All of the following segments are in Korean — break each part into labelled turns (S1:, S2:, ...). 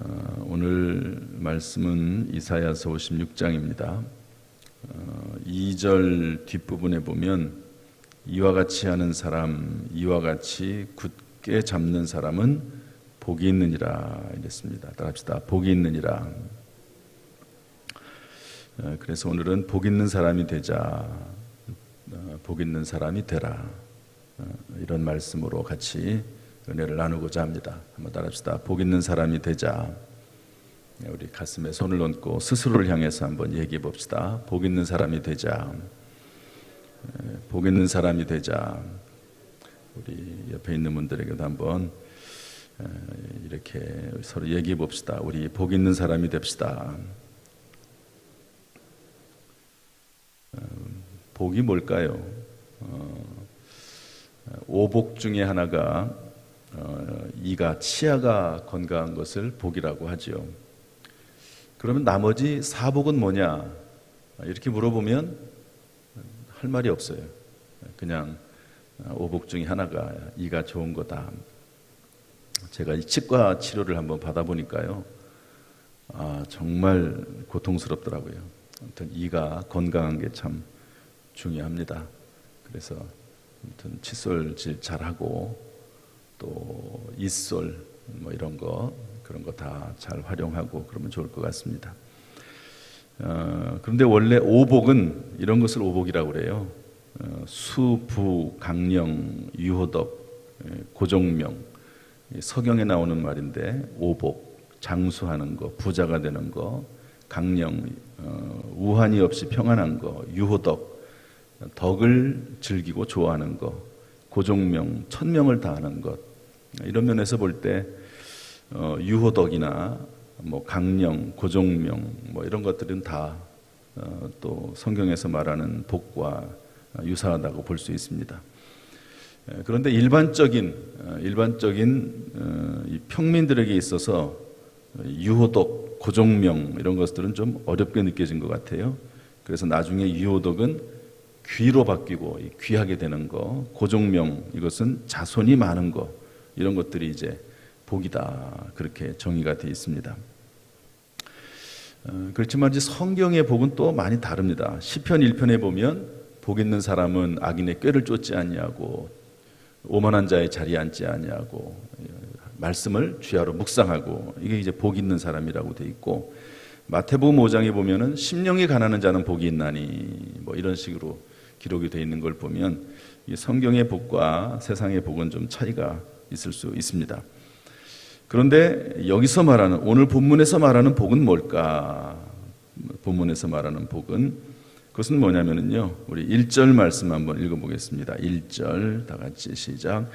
S1: 어, 오늘 말씀은 이사야서 56장입니다. 2절 뒷부분에 보면 이와 같이 하는 사람, 이와 같이 굳게 잡는 사람은 복이 있느니라 이랬습니다. 따라합시다. 복이 있느니라. 어, 그래서 오늘은 복 있는 사람이 되자, 어, 복 있는 사람이 되라. 어, 이런 말씀으로 같이 은혜를 나누고자 합니다. 한번 따라합시다. 복 있는 사람이 되자. 네, 우리 가슴에 손을 얹고 스스로를 향해서 한번 얘기해 봅시다. 복 있는 사람이 되자. 네, 복 있는 사람이 되자. 우리 옆에 있는 분들에게도 한번 에, 이렇게 서로 얘기해 봅시다. 우리 복 있는 사람이 됩시다. 어, 복이 뭘까요? 어, 오복 중에 하나가 어, 이가 치아가 건강한 것을 복이라고 하죠. 그러면 나머지 사복은 뭐냐? 이렇게 물어보면 할 말이 없어요. 그냥 오복 중에 하나가 이가 좋은 거다. 제가 이 치과 치료를 한번 받아보니까요. 아, 정말 고통스럽더라고요. 아무튼 이가 건강한 게 참 중요합니다. 그래서 아무튼 칫솔질 잘하고 또 이솔 뭐 이런 거 그런 거 다 잘 활용하고 그러면 좋을 것 같습니다. 어, 그런데 원래 오복은 이런 것을 오복이라고 그래요. 어, 수부, 강령, 유호덕, 예, 고종명 서경에 나오는 말인데 오복 장수하는 거, 부자가 되는 거, 강령 어, 우환이 없이 평안한 거, 유호덕 덕을 즐기고 좋아하는 것, 고종명 천명을 다하는 것 이런 면에서 볼때 어, 유호덕이나 뭐 강령, 고종명 뭐 이런 것들은 다또 어, 성경에서 말하는 복과 유사하다고 볼 수 있습니다. 에, 그런데 일반적인 어, 일반적인 평민들에게 있어서 유호덕, 고종명 이런 것들은 좀 어렵게 느껴진 것 같아요. 그래서 나중에 유호덕은 귀로 바뀌고 귀하게 되는 거, 고종명 이것은 자손이 많은 거 이런 것들이 이제 복이다 그렇게 정의가 되어 있습니다. 어, 그렇지만 이제 성경의 복은 또 많이 다릅니다. 시편 1편에 보면 복 있는 사람은 악인의 꾀를 쫓지 아니하고 오만한 자의 자리에 앉지 아니하고 말씀을 주야로 묵상하고 이게 이제 복 있는 사람이라고 돼 있고 마태복음 5장에 보면은 심령이 가난한 자는 복이 있나니 뭐 이런 식으로 기록이 되어 있는 걸 보면 성경의 복과 세상의 복은 좀 차이가 있을 수 있습니다. 그런데 여기서 말하는 오늘 본문에서 말하는 복은 뭘까? 본문에서 말하는 복은 그것은 뭐냐면요. 우리 1절 말씀 한번 읽어 보겠습니다. 1절 다 같이 시작.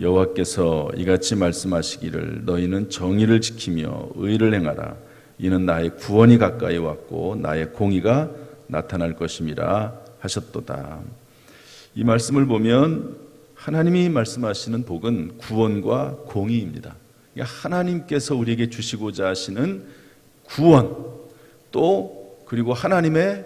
S1: 여호와께서 이같이 말씀하시기를 너희는 정의를 지키며 의를 행하라. 이는 나의 구원이 가까이 왔고 나의 공의가 나타날 것임이라 하셨도다. 이 말씀을 보면 하나님이 말씀하시는 복은 구원과 공의입니다. 하나님께서 우리에게 주시고자 하시는 구원 또 그리고 하나님의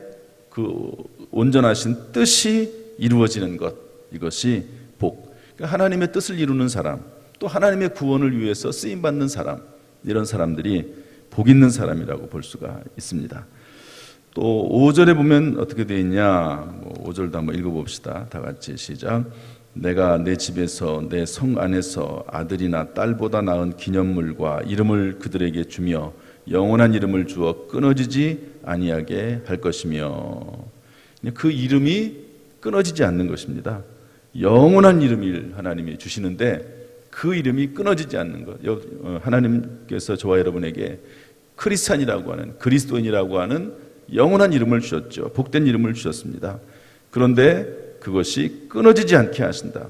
S1: 그 온전하신 뜻이 이루어지는 것 이것이 복. 그러니까 하나님의 뜻을 이루는 사람 또 하나님의 구원을 위해서 쓰임 받는 사람 이런 사람들이 복 있는 사람이라고 볼 수가 있습니다. 또 5절에 보면 어떻게 되어 있냐? 5절도 뭐 한번 읽어 봅시다. 다 같이 시작. 내가 내 집에서 내 성 안에서 아들이나 딸보다 나은 기념물과 이름을 그들에게 주며 영원한 이름을 주어 끊어지지 아니하게 할 것이며 그 이름이 끊어지지 않는 것입니다. 영원한 이름을 하나님이 주시는데 그 이름이 끊어지지 않는 것. 어, 하나님께서 저와 여러분에게 크리스찬이라고 하는 그리스도인이라고 하는 영원한 이름을 주셨죠. 복된 이름을 주셨습니다. 그런데 그것이 끊어지지 않게 하신다.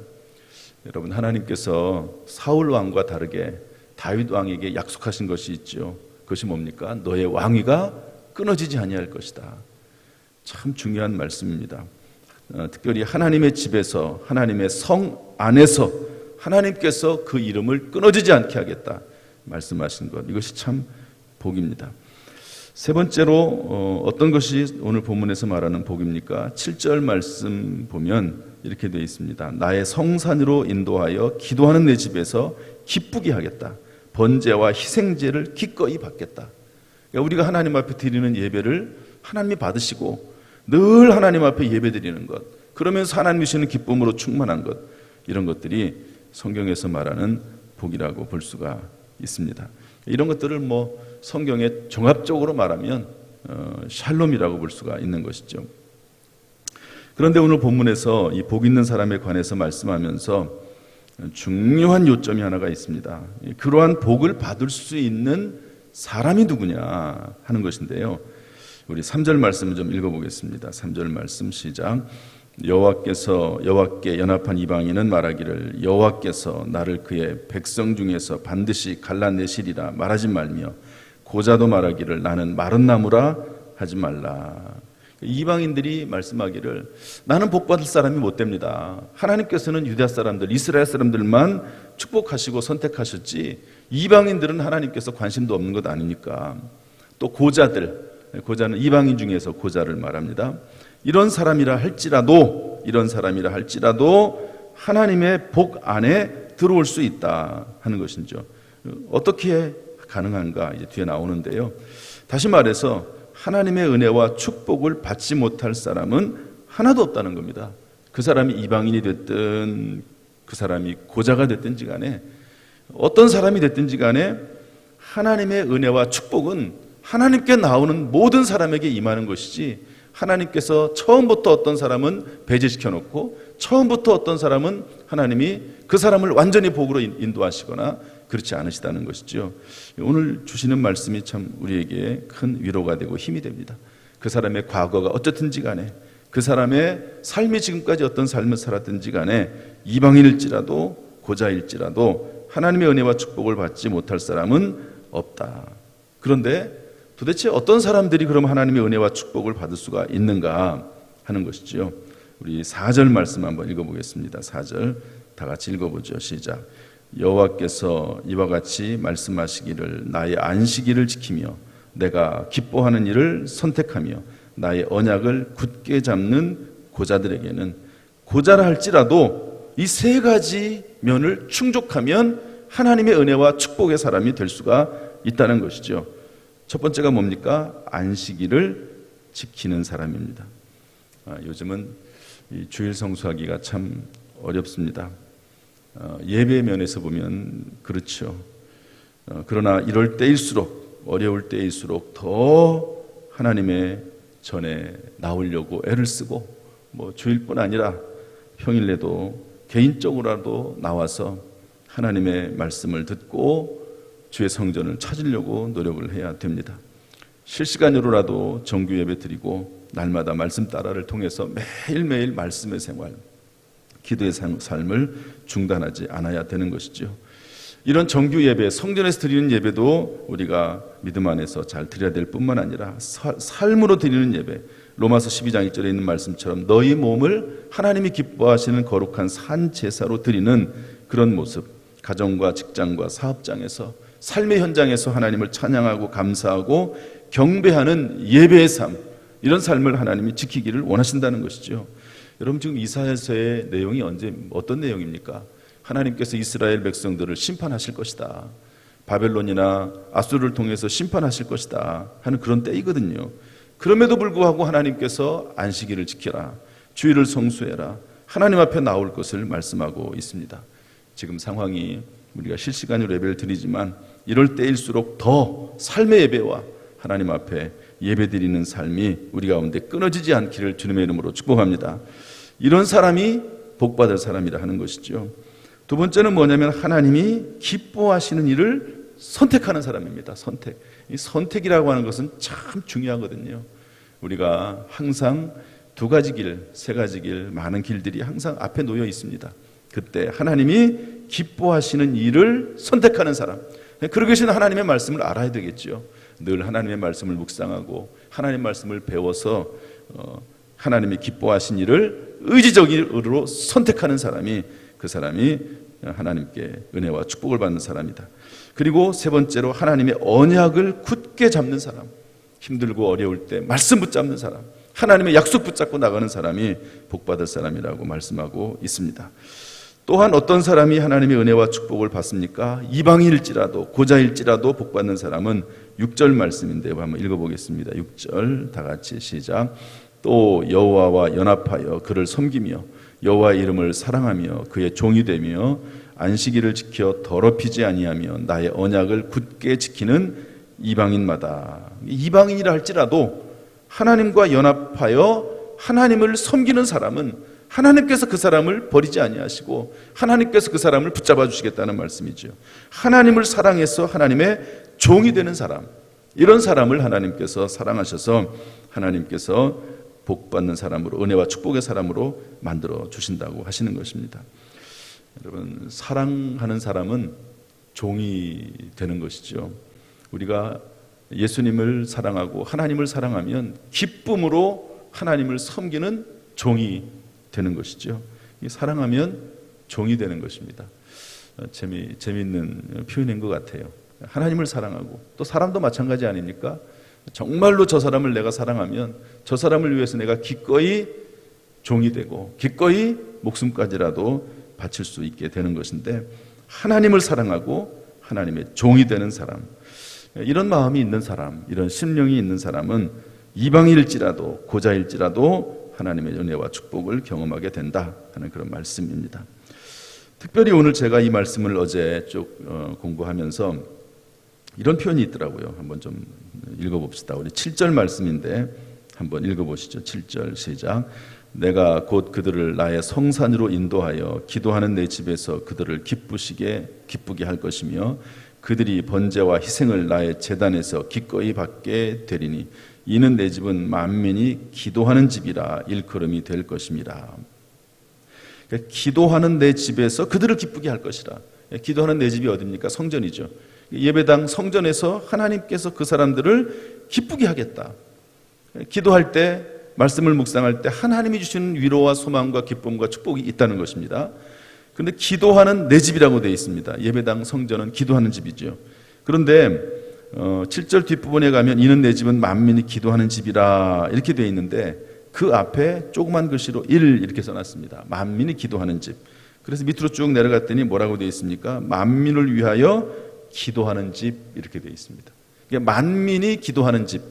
S1: 여러분 하나님께서 사울 왕과 다르게 다윗 왕에게 약속하신 것이 있죠. 그것이 뭡니까? 너의 왕위가 끊어지지 아니할 것이다. 참 중요한 말씀입니다. 어, 특별히 하나님의 집에서 하나님의 성 안에서 하나님께서 그 이름을 끊어지지 않게 하겠다 말씀하신 것 이것이 참 복입니다. 세 번째로 어, 어떤 것이 오늘 본문에서 말하는 복입니까? 7절 말씀 보면 이렇게 되어 있습니다. 나의 성산으로 인도하여 기도하는 내 집에서 기쁘게 하겠다. 번제와 희생제를 기꺼이 받겠다. 그러니까 우리가 하나님 앞에 드리는 예배를 하나님이 받으시고 늘 하나님 앞에 예배 드리는 것, 그러면서 하나님이 주시는 기쁨으로 충만한 것, 이런 것들이 성경에서 말하는 복이라고 볼 수가 있습니다. 이런 것들을 뭐 성경에 종합적으로 말하면 어, 샬롬이라고 볼 수가 있는 것이죠. 그런데 오늘 본문에서 이 복 있는 사람에 관해서 말씀하면서 중요한 요점이 하나가 있습니다. 그러한 복을 받을 수 있는 사람이 누구냐 하는 것인데요. 우리 3절 말씀을 좀 읽어보겠습니다. 3절 말씀 시작. 여호와께서 여호와께 연합한 이방인은 말하기를 여호와께서 나를 그의 백성 중에서 반드시 갈라내시리라 말하지 말며 고자도 말하기를 나는 마른 나무라 하지 말라. 이방인들이 말씀하기를 나는 복 받을 사람이 못 됩니다. 하나님께서는 유다 사람들, 이스라엘 사람들만 축복하시고 선택하셨지 이방인들은 하나님께서 관심도 없는 것 아닙니까? 또 고자들, 고자는 이방인 중에서 고자를 말합니다. 이런 사람이라 할지라도 이런 사람이라 할지라도 하나님의 복 안에 들어올 수 있다 하는 것이죠. 어떻게 가능한가 이제 뒤에 나오는데요. 다시 말해서 하나님의 은혜와 축복을 받지 못할 사람은 하나도 없다는 겁니다. 그 사람이 이방인이 됐든 그 사람이 고자가 됐든지 간에 어떤 사람이 됐든지 간에 하나님의 은혜와 축복은 하나님께 나오는 모든 사람에게 임하는 것이지 하나님께서 처음부터 어떤 사람은 배제시켜 놓고 처음부터 어떤 사람은 하나님이 그 사람을 완전히 복으로 인도하시거나 그렇지 않으시다는 것이죠. 오늘 주시는 말씀이 참 우리에게 큰 위로가 되고 힘이 됩니다. 그 사람의 과거가 어쨌든지 간에 그 사람의 삶이 지금까지 어떤 삶을 살았든지 간에 이방인일지라도 고자일지라도 하나님의 은혜와 축복을 받지 못할 사람은 없다. 그런데 도대체 어떤 사람들이 그럼 하나님의 은혜와 축복을 받을 수가 있는가 하는 것이죠. 우리 4절 말씀 한번 읽어보겠습니다. 4절 다 같이 읽어보죠. 시작. 여호와께서 이와 같이 말씀하시기를 나의 안식일을 지키며 내가 기뻐하는 일을 선택하며 나의 언약을 굳게 잡는 고자들에게는 고자라 할지라도 이 세 가지 면을 충족하면 하나님의 은혜와 축복의 사람이 될 수가 있다는 것이죠. 첫 번째가 뭡니까? 안식일을 지키는 사람입니다. 아, 요즘은 주일 성수하기가 참 어렵습니다. 어, 예배 면에서 보면 그렇죠. 어, 그러나 이럴 때일수록 어려울 때일수록 더 하나님의 전에 나오려고 애를 쓰고 뭐 주일뿐 아니라 평일에도 개인적으로라도 나와서 하나님의 말씀을 듣고 주의 성전을 찾으려고 노력을 해야 됩니다. 실시간으로라도 정규 예배 드리고 날마다 말씀 따라를 통해서 매일매일 말씀의 생활, 기도의 삶을 중단하지 않아야 되는 것이죠. 이런 정규 예배, 성전에서 드리는 예배도 우리가 믿음 안에서 잘 드려야 될 뿐만 아니라 사, 삶으로 드리는 예배, 로마서 12장 1절에 있는 말씀처럼 너희 몸을 하나님이 기뻐하시는 거룩한 산 제사로 드리는 그런 모습, 가정과 직장과 사업장에서 삶의 현장에서 하나님을 찬양하고 감사하고 경배하는 예배의 삶, 이런 삶을 하나님이 지키기를 원하신다는 것이죠. 여러분 지금 이사야서의 내용이 언제 어떤 내용입니까? 하나님께서 이스라엘 백성들을 심판하실 것이다. 바벨론이나 아수르를 통해서 심판하실 것이다 하는 그런 때이거든요. 그럼에도 불구하고 하나님께서 안식일을 지켜라. 주일을 성수해라. 하나님 앞에 나올 것을 말씀하고 있습니다. 지금 상황이 우리가 실시간으로 예배를 드리지만 이럴 때일수록 더 삶의 예배와 하나님 앞에 예배 드리는 삶이 우리 가운데 끊어지지 않기를 주님의 이름으로 축복합니다. 이런 사람이 복받을 사람이라 하는 것이죠. 두 번째는 뭐냐면 하나님이 기뻐하시는 일을 선택하는 사람입니다. 선택. 이 선택이라고 하는 것은 참 중요하거든요. 우리가 항상 두 가지 길, 세 가지 길, 많은 길들이 항상 앞에 놓여 있습니다. 그때 하나님이 기뻐하시는 일을 선택하는 사람. 그러기 위해서는 하나님의 말씀을 알아야 되겠죠. 늘 하나님의 말씀을 묵상하고 하나님 말씀을 배워서 어, 하나님이 기뻐하신 일을 의지적으로 선택하는 사람이 그 사람이 하나님께 은혜와 축복을 받는 사람이다. 그리고 세 번째로 하나님의 언약을 굳게 잡는 사람. 힘들고 어려울 때 말씀 붙잡는 사람. 하나님의 약속 붙잡고 나가는 사람이 복받을 사람이라고 말씀하고 있습니다. 또한 어떤 사람이 하나님의 은혜와 축복을 받습니까? 이방일지라도 고자일지라도 복 받는 사람은 6절 말씀인데요. 한번 읽어보겠습니다. 6절 다 같이 시작. 또 여호와와 연합하여 그를 섬기며 여호와의 이름을 사랑하며 그의 종이 되며 안식일을 지켜 더럽히지 아니하며 나의 언약을 굳게 지키는 이방인마다 이방인이라 할지라도 하나님과 연합하여 하나님을 섬기는 사람은 하나님께서 그 사람을 버리지 아니하시고 하나님께서 그 사람을 붙잡아 주시겠다는 말씀이죠. 하나님을 사랑해서 하나님의 종이 되는 사람. 이런 사람을 하나님께서 사랑하셔서 하나님께서 복 받는 사람으로 은혜와 축복의 사람으로 만들어 주신다고 하시는 것입니다. 여러분 사랑하는 사람은 종이 되는 것이죠. 우리가 예수님을 사랑하고 하나님을 사랑하면 기쁨으로 하나님을 섬기는 종이 되는 것이죠. 이 사랑하면 종이 되는 것입니다. 어, 재미 재미있는 표현인 것 같아요. 하나님을 사랑하고 또 사람도 마찬가지 아닙니까? 정말로 저 사람을 내가 사랑하면 저 사람을 위해서 내가 기꺼이 종이 되고 기꺼이 목숨까지라도 바칠 수 있게 되는 것인데 하나님을 사랑하고 하나님의 종이 되는 사람 이런 마음이 있는 사람 이런 심령이 있는 사람은 이방일지라도 고자일지라도 하나님의 은혜와 축복을 경험하게 된다 하는 그런 말씀입니다. 특별히 오늘 제가 이 말씀을 어제 쭉 어, 공부하면서 이런 표현이 있더라고요. 한번 좀 읽어봅시다. 우리 7절 말씀인데 한번 읽어보시죠. 7절 시작. 내가 곧 그들을 나의 성산으로 인도하여 기도하는 내 집에서 그들을 기쁘시게 기쁘게 할 것이며 그들이 번제와 희생을 나의 재단에서 기꺼이 받게 되리니 이는 내 집은 만민이 기도하는 집이라 일컬음이 될 것입니다. 그러니까 기도하는 내 집에서 그들을 기쁘게 할 것이라. 기도하는 내 집이 어디입니까? 성전이죠. 예배당 성전에서 하나님께서 그 사람들을 기쁘게 하겠다. 기도할 때 말씀을 묵상할 때 하나님이 주시는 위로와 소망과 기쁨과 축복이 있다는 것입니다. 그런데 기도하는 내 집이라고 되어 있습니다. 예배당 성전은 기도하는 집이죠. 그런데 어, 7절 뒷부분에 가면 이는 내 집은 만민이 기도하는 집이라 이렇게 되어 있는데 그 앞에 조그만 글씨로 1 이렇게 써놨습니다. 만민이 기도하는 집. 그래서 밑으로 쭉 내려갔더니 뭐라고 되어 있습니까? 만민을 위하여 기도하는 집 이렇게 되어 있습니다. 만민이 기도하는 집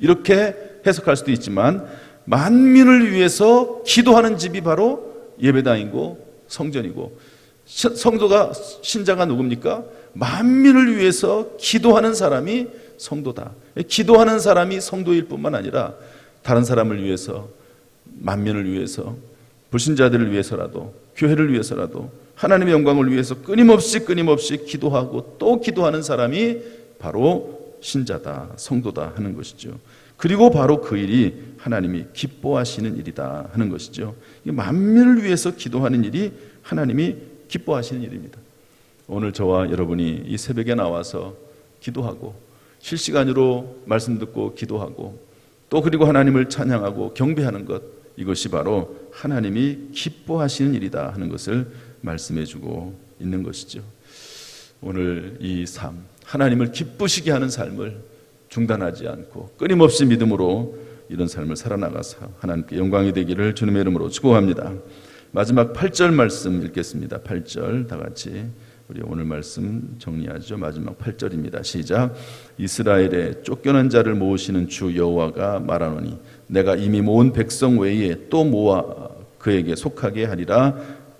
S1: 이렇게 해석할 수도 있지만 만민을 위해서 기도하는 집이 바로 예배당이고 성전이고 성도가 신자가 누굽니까? 만민을 위해서 기도하는 사람이 성도다. 기도하는 사람이 성도일 뿐만 아니라 다른 사람을 위해서 만민을 위해서 불신자들을 위해서라도 교회를 위해서라도 하나님의 영광을 위해서 끊임없이 끊임없이 기도하고 또 기도하는 사람이 바로 신자다, 성도다 하는 것이죠. 그리고 바로 그 일이 하나님이 기뻐하시는 일이다 하는 것이죠. 만민을 위해서 기도하는 일이 하나님이 기뻐하시는 일입니다. 오늘 저와 여러분이 이 새벽에 나와서 기도하고 실시간으로 말씀 듣고 기도하고 또 그리고 하나님을 찬양하고 경배하는 것 이것이 바로 하나님이 기뻐하시는 일이다 하는 것을 말씀해 주고 있는 것이죠. 오늘 이 삶, 하나님을 기쁘시게 하는 삶을 중단하지 않고 끊임없이 믿음으로 이런 삶을 살아나가서 하나님께 영광이 되기를 주님의 이름으로 축복합니다. 마지막 8절 말씀 읽겠습니다. 8절 다 같이 우리 오늘 말씀 정리하죠. 마지막 8절입니다. 시작. 이스라엘의 쫓겨난 자를 모으시는 주 여호와가 말하노니 내가 이미 모은 백성 외에 또 모아 그에게 속하게 하리라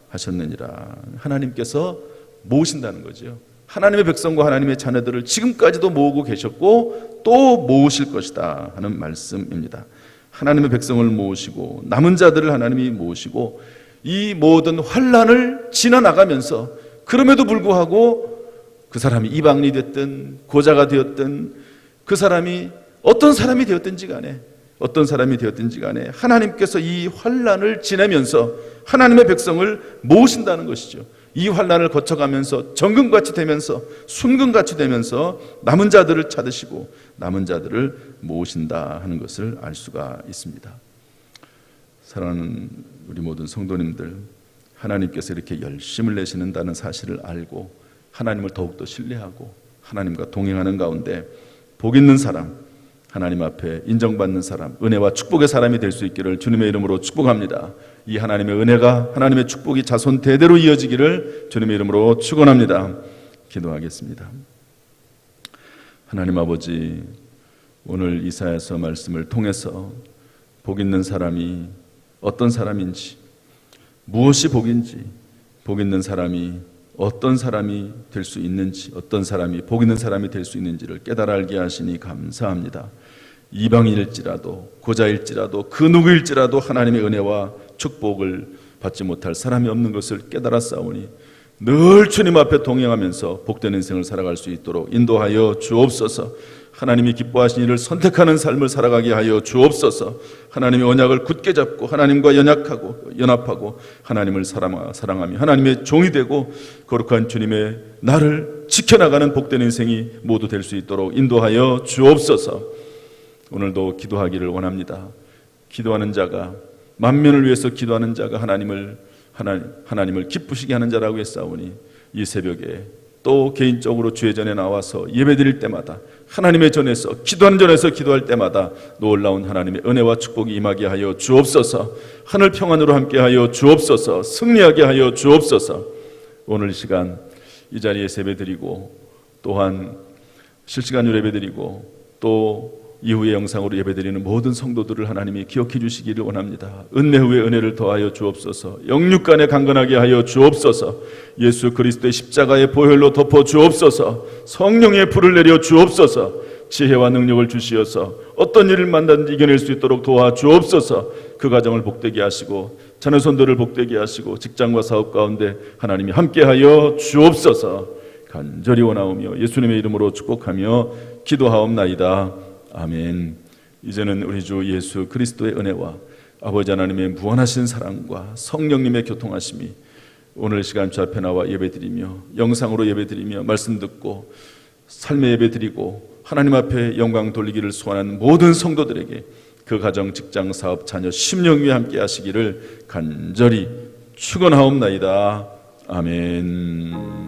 S1: 하셨느니라. 하나님께서 모으신다는 거죠. 하나님의 백성과 하나님의 자녀들을 지금까지도 모으고 계셨고 또 모으실 것이다 하는 말씀입니다. 하나님의 백성을 모으시고 남은 자들을 하나님이 모으시고 이 모든 환란을 지나 나가면서 그럼에도 불구하고 그 사람이 이방인이 됐든 고자가 되었든 그 사람이 어떤 사람이 되었든지 간에 어떤 사람이 되었든지 간에 하나님께서 이 환란을 지내면서 하나님의 백성을 모으신다는 것이죠. 이 환란을 거쳐가면서 정금같이 되면서 순금같이 되면서 남은 자들을 찾으시고 남은 자들을 모으신다 하는 것을 알 수가 있습니다. 사랑하는 우리 모든 성도님들 하나님께서 이렇게 열심을 내시는다는 사실을 알고 하나님을 더욱더 신뢰하고 하나님과 동행하는 가운데 복 있는 사람 하나님 앞에 인정받는 사람 은혜와 축복의 사람이 될 수 있기를 주님의 이름으로 축복합니다. 이 하나님의 은혜가 하나님의 축복이 자손 대대로 이어지기를 주님의 이름으로 축원합니다. 기도하겠습니다. 하나님 아버지 오늘 이사야서 말씀을 통해서 복 있는 사람이 어떤 사람인지 무엇이 복인지 복 있는 사람이 어떤 사람이 될 수 있는지 어떤 사람이 복 있는 사람이 될 수 있는지를 깨달아 알게 하시니 감사합니다. 이방인일지라도 고자일지라도 그 누구일지라도 하나님의 은혜와 축복을 받지 못할 사람이 없는 것을 깨달아 싸우니 늘 주님 앞에 동행하면서 복된 인생을 살아갈 수 있도록 인도하여 주옵소서. 하나님이 기뻐하신 일을 선택하는 삶을 살아가게 하여 주옵소서. 하나님의 언약을 굳게 잡고 하나님과 연약하고 연합하고 하나님을 사랑하- 사랑하며 하나님의 종이 되고 거룩한 주님의 나를 지켜나가는 복된 인생이 모두 될 수 있도록 인도하여 주옵소서. 오늘도 기도하기를 원합니다. 기도하는 자가 만면을 위해서 기도하는 자가 하나님을 하나, 하나님을 기쁘시게 하는 자라고 했사오니 이 새벽에 또 개인적으로 주의 전에 나와서 예배드릴 때마다 하나님의 전에서 기도하는 전에서 기도할 때마다 놀라운 하나님의 은혜와 축복이 임하게 하여 주옵소서. 하늘 평안으로 함께 하여 주옵소서. 승리하게 하여 주옵소서. 오늘 이 시간 이 자리에 예배드리고 또한 실시간으로 예배드리고 또 이후의 영상으로 예배드리는 모든 성도들을 하나님이 기억해 주시기를 원합니다. 은혜 후에 은혜를 더하여 주옵소서. 영육간에 강건하게 하여 주옵소서. 예수 그리스도의 십자가의 보혈로 덮어 주옵소서. 성령의 불을 내려 주옵소서. 지혜와 능력을 주시어서 어떤 일을 만나든지 이겨낼 수 있도록 도와 주옵소서. 그 가정을 복되게 하시고 자녀 손들을 복되게 하시고 직장과 사업 가운데 하나님이 함께하여 주옵소서. 간절히 원하오며 예수님의 이름으로 축복하며 기도하옵나이다. 아멘. 이제는 우리 주 예수 그리스도의 은혜와 아버지 하나님의 무한하신 사랑과 성령님의 교통하심이 오늘 시간 주 앞에 나와 예배드리며 영상으로 예배드리며 말씀 듣고 삶의 예배드리고 하나님 앞에 영광 돌리기를 소원하는 모든 성도들에게 그 가정, 직장, 사업, 자녀, 심령 위에 함께 하시기를 간절히 축원하옵나이다. 아멘.